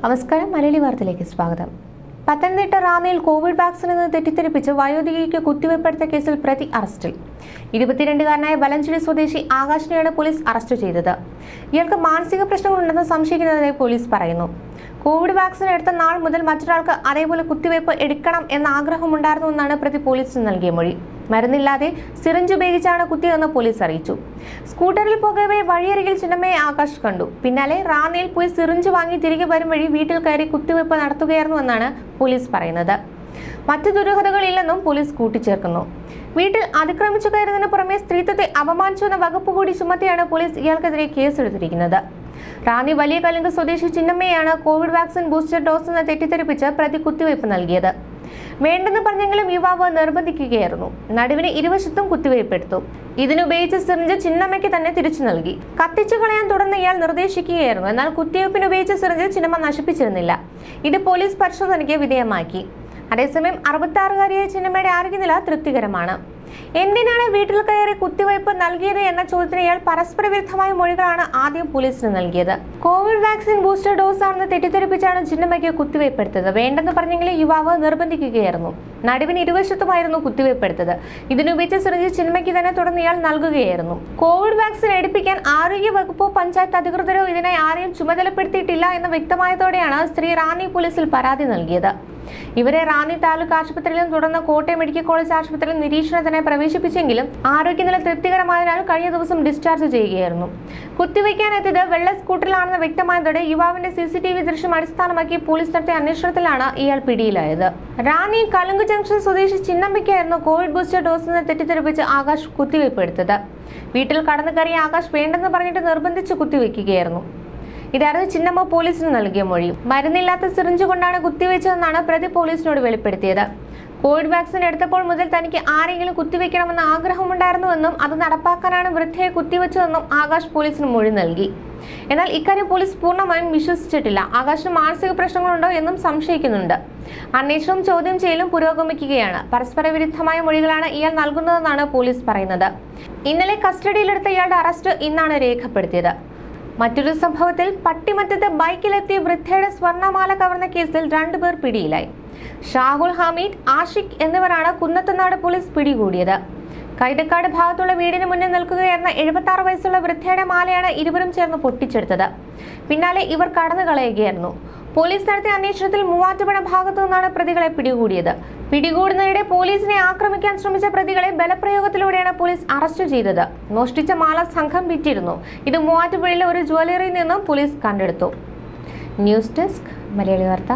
നമസ്കാരം മലയാളി വാർത്തയിലേക്ക് സ്വാഗതം. പത്തനംതിട്ട റാന്നിയിൽ കോവിഡ് വാക്സിൻ എന്ന് തെറ്റിദ്ധരിപ്പിച്ച് വയോധികയ്ക്ക് കുത്തിവെപ്പെടുത്ത കേസിൽ പ്രതി അറസ്റ്റിൽ. ഇരുപത്തിരണ്ടുകാരനായ വലഞ്ചേരി സ്വദേശി ആകാശിനെയാണ് പോലീസ് അറസ്റ്റ് ചെയ്തത്. ഇയാൾക്ക് മാനസിക പ്രശ്നങ്ങളുണ്ടെന്ന് സംശയിക്കുന്നതായി പോലീസ് പറയുന്നു. കോവിഡ് വാക്സിൻ എടുത്ത നാൾ മുതൽ മറ്റൊരാൾക്ക് അതേപോലെ കുത്തിവയ്പ് എടുക്കണം എന്ന ആഗ്രഹമുണ്ടായിരുന്നു എന്നാണ് പ്രതി പോലീസിന് നൽകിയ മൊഴി. മരുന്നില്ലാതെ സിറിഞ്ച് ഉപയോഗിച്ചാണ് കുത്തിയതെന്ന് പോലീസ് അറിയിച്ചു. സ്കൂട്ടറിൽ പോകവേ വഴിയരികിൽ ചിന്നമ്മയെ ആകാശ് കണ്ടു. പിന്നാലെ റാന്നിയിൽ പോയി സിറിഞ്ച് വാങ്ങി തിരികെ വരും വഴി വീട്ടിൽ കയറി കുത്തിവയ്പ് നടത്തുകയായിരുന്നു എന്നാണ് പോലീസ് പറയുന്നത്. മറ്റു ദുരൂഹതകളില്ലെന്നും പോലീസ് കൂട്ടിച്ചേർക്കുന്നു. വീട്ടിൽ അതിക്രമിച്ചു കയറുന്നതിന് പുറമെ സ്ത്രീത്വത്തെ അപമാനിച്ചുവെന്ന വകുപ്പ് കൂടി ചുമത്തിയാണ് പോലീസ് ഇയാൾക്കെതിരെ കേസെടുത്തിരിക്കുന്നത്. റാന്നി വലിയ കലുങ്ക് സ്വദേശി ചിന്നമ്മയാണ് കോവിഡ് വാക്സിൻ ബൂസ്റ്റർ ഡോസ് എന്ന് തെറ്റിദ്ധരിപ്പിച്ച് പ്രതി കുത്തിവയ്പ് നൽകിയത്. വേണ്ടെന്ന് പറഞ്ഞെങ്കിലും യുവാവ് നിർബന്ധിക്കുകയായിരുന്നു. നടുവിന് ഇരുവശത്തും കുത്തിവയ്പ്പെടുത്തു ഇതിനുപയോഗിച്ച സിറിഞ്ച് ചിന്നമ്മയ്ക്ക് തന്നെ തിരിച്ചു നൽകി. കത്തിച്ചു കളയാൻ തുടർന്ന് ഇയാൾ നിർദ്ദേശിക്കുകയായിരുന്നു. എന്നാൽ കുത്തിവയ്പ്പിന് ഉപയോഗിച്ച സിറിഞ്ച് ചിന്നമ്മ നശിപ്പിച്ചിരുന്നില്ല. ഇത് പോലീസ് പരിശോധനയ്ക്ക് വിധേയമാക്കി. അതേസമയം അറുപത്തി ആറുകാരിയായ ചിന്നമ്മയുടെ ആരോഗ്യനില തൃപ്തികരമാണ്. എന്തിനാണ് വീട്ടിൽ കയറി കുത്തിവയ്പ് നൽകിയത് എന്ന ചോദ്യത്തിന് ഇയാൾ പരസ്പര വിരുദ്ധമായ മൊഴികളാണ് ആദ്യം പോലീസിന് നൽകിയത്. കോവിഡ് വാക്സിൻ ബൂസ്റ്റർ ഡോസ് ആണെന്ന് തെറ്റിദ്ധരിപ്പിച്ചാണ് ചിന്നമ്മയ്ക്ക് കുത്തിവയ്പ് എടുത്തത് വേണ്ടെന്ന് പറഞ്ഞെങ്കിലും യുവാവ് നിർബന്ധിക്കുകയായിരുന്നു. നടുവിന് ഇരുവശത്തുമായിരുന്നു കുത്തിവയ്പ് എടുത്തത് ഇതിനുപയോഗിച്ച സിറിഞ്ച് ചിന്മയ്ക്ക് തന്നെ തുടർന്ന് ഇയാൾ നൽകുകയായിരുന്നു. കോവിഡ് വാക്സിൻ എടുപ്പിക്കാൻ ആരോഗ്യ വകുപ്പോ പഞ്ചായത്ത് അധികൃതരോ ഇതിനായി ആരെയും ചുമതലപ്പെടുത്തിയിട്ടില്ല എന്ന് വ്യക്തമായതോടെയാണ് സ്ത്രീ റാന്നി പോലീസിൽ പരാതി നൽകിയത്. ഇവരെ റാന്നി താലൂക്ക് ആശുപത്രിയിലും തുടർന്ന് കോട്ടയം മെഡിക്കൽ കോളേജ് ആശുപത്രിയിൽ നിരീക്ഷണത്തിനായി പ്രവേശിപ്പിച്ചെങ്കിലും ആരോഗ്യനില തൃപ്തികരമായതിനാൽ കഴിഞ്ഞ ദിവസം ഡിസ്ചാർജ് ചെയ്യുകയായിരുന്നു. കുത്തിവയ്ക്കാനെത്തിയത് വെള്ള സ്കൂട്ടറിലാണെന്ന് വ്യക്തമായതോടെ യുവാവിന്റെ സി സി ടി വി ദൃശ്യം അടിസ്ഥാനമാക്കി പോലീസ് നടത്തിയ അന്വേഷണത്തിലാണ് ഇയാൾ പിടിയിലായത്. റാന്നി കലുങ്ക് ജംഗ്ഷൻ സ്വദേശി ചിന്നമ്പിക്കായിരുന്നു കോവിഡ് ബൂസ്റ്റർ ഡോസ് എന്ന് തെറ്റിദ്ധരിപ്പിച്ച് ആകാശ് കുത്തിവയ്പ് എടുത്തത് വീട്ടിൽ കടന്നു കയറിയ ആകാശ് വേണ്ടെന്ന് പറഞ്ഞിട്ട് നിർബന്ധിച്ച് കുത്തിവയ്ക്കുകയായിരുന്നു. ഇതായിരുന്നു ചിന്നമ്മ പോലീസിന് നൽകിയ മൊഴി. മരുന്നില്ലാത്ത സിറിഞ്ച് കൊണ്ടാണ് കുത്തിവെച്ചതെന്നാണ് പ്രതി പോലീസിനോട് വെളിപ്പെടുത്തിയത്. കോവിഡ് വാക്സിൻ എടുത്തപ്പോൾ മുതൽ തനിക്ക് ആരെങ്കിലും കുത്തിവെക്കണമെന്ന് ആഗ്രഹമുണ്ടായിരുന്നുവെന്നും അത് നടപ്പാക്കാനാണ് വൃദ്ധയെ കുത്തിവെച്ചതെന്നും ആകാശ് പോലീസിന് മൊഴി നൽകി. എന്നാൽ ഇക്കാര്യം പോലീസ് പൂർണമായും വിശ്വസിച്ചിട്ടില്ല. ആകാശിന് മാനസിക പ്രശ്നങ്ങളുണ്ടോ എന്നും സംശയിക്കുന്നുണ്ട്. അന്വേഷണവും ചോദ്യം ചെയ്യലും പുരോഗമിക്കുകയാണ്. പരസ്പര വിരുദ്ധമായ മൊഴികളാണ് ഇയാൾ നൽകുന്നതെന്നാണ് പോലീസ് പറയുന്നത്. ഇന്നലെ കസ്റ്റഡിയിലെടുത്ത ഇയാളുടെ അറസ്റ്റ് ഇന്നാണ് രേഖപ്പെടുത്തിയത്. മറ്റൊരു സംഭവത്തിൽ പട്ടിമറ്റത്ത് ബൈക്കിലെത്തിയ വൃദ്ധയുടെ സ്വർണമാല കവർന്ന കേസിൽ രണ്ടുപേർ പിടിയിലായി. ഷാഹുൽ ഹമീദ് ആഷിഖ് എന്നിവരാണ് കുന്നത്തനാട് പോലീസ് പിടികൂടിയത്. കൈതക്കാട് ഭാഗത്തുള്ള വീടിന് മുന്നിൽ നിൽക്കുകയായിരുന്ന എഴുപത്തി ആറ് വയസ്സുള്ള വൃദ്ധയുടെ മാലയാണ് ഇരുവരും ചേർന്ന് പൊട്ടിച്ചെടുത്തത്. പിന്നാലെ ഇവർ കടന്നു കളയുകയായിരുന്നു പോലീസ് നടത്തിയ അന്വേഷണത്തിൽ മൂവാറ്റുപുഴ ഭാഗത്തു നിന്നാണ് പ്രതികളെ പിടികൂടിയത്. പിടികൂടുന്നതിനിടെ പോലീസിനെ ആക്രമിക്കാൻ ശ്രമിച്ച പ്രതികളെ ബലപ്രയോഗത്തിലൂടെയാണ് പോലീസ് അറസ്റ്റ് ചെയ്തത്. മോഷ്ടിച്ച മാല സംഘം വിറ്റിരുന്നു. ഇത് മൂവാറ്റുപുഴയിലെ ഒരു ജ്വല്ലറിയിൽ നിന്നും പോലീസ് കണ്ടെടുത്തു. ന്യൂസ് ഡെസ്ക് മലയാളി വാർത്ത.